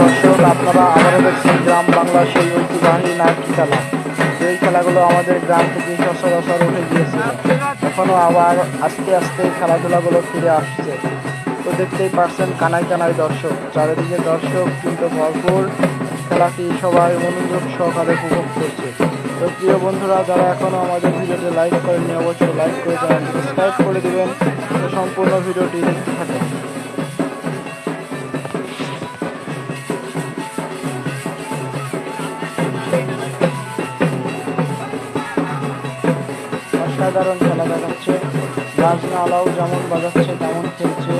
দর্শক, আপনারা আবারও দেখছেন গ্রাম বাংলা সেই ঐতিহ্যবাহী নাকি খেলা। এই খেলাগুলো আমাদের গ্রাম থেকে সচরাচর উঠে গিয়েছিল এখনও আবার আস্তে আস্তে খেলাধুলাগুলো ফিরে আসছে। তো দেখতেই পারছেন কানায় কানায় দর্শক, চারিদিকে দর্শক, কিন্তু ভরপুর খেলাটি সবাই মনোযোগ সহকারে উপভোগ করছে। তো প্রিয় বন্ধুরা, যারা এখনও আমাদের ভিডিওটি লাইক করেননি, অবশ্যই লাইক করে চ্যানেলটি সাবস্ক্রাইব করে দিবেন। সম্পূর্ণ ভিডিওটি দেখতে থাকেন। অসাধারণ খেলা দেখাচ্ছে। বাজনাওয়ালাও যেমন বাজাচ্ছে, তেমন খেলছে।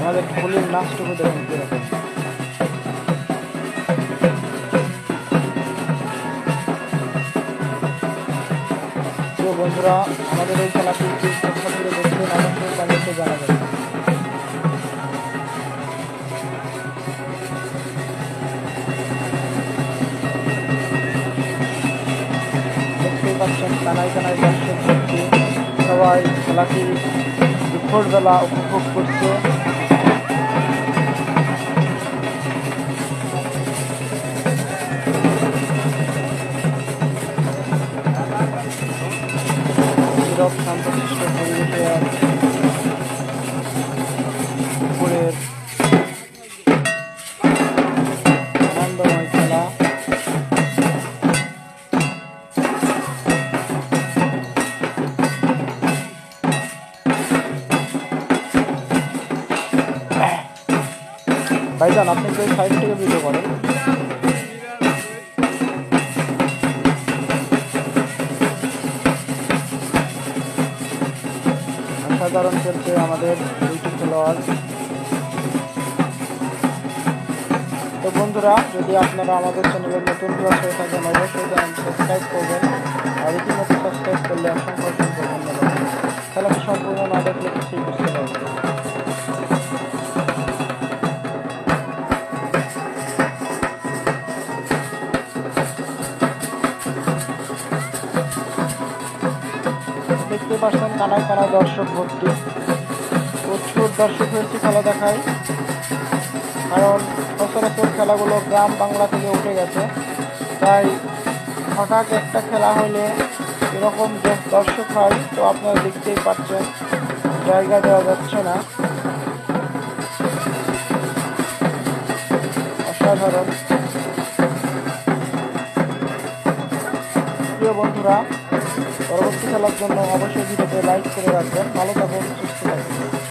আমাদের ফুলের নাচটুকু দেখুন বন্ধুরা, আমাদের এই খেলাটি অবশ্যই কমেন্টে জানাবেন। পাচ্ছেন কানায় কানায় দর্শক করছে সবাই খেলাটি দুপুরবেলা উপভোগ করছে। নীরব ভাইজান, আপনি তো সাইড থেকে ভিডিও করেন? অসাধারণ খেলছে আমাদের দুইটি খেলোয়াড়। তো বন্ধুরা, যদি আপনারা আমাদের চ্যানেলের নতুন ক্লাস হয়ে থাকেন, অবশ্যই চ্যানেল সাবস্ক্রাইব করবেন। আর রীতিমতো সাবস্ক্রাইব করলে অসংখ্য দেখতে পাচ্ছেন কানায় কানায় দর্শক ভর্তি। প্রচুর দর্শক হয়েছে খেলা দেখায়। কারণ সচরাচর খেলাগুলো গ্রাম বাংলা থেকে উঠে গেছে। তাই হঠাৎ একটা খেলা হলে এরকম দর্শক হয়, তো আপনারা দেখতেই পাচ্ছেন, জায়গা দেওয়া যাচ্ছে না। অসাধারণ। বন্ধুরা পরবর্তী খেলার জন্য অবশ্যই ভিডিওতে লাইক করে রাখবেন। ভালো থাকুন সুস্থ থাকুন।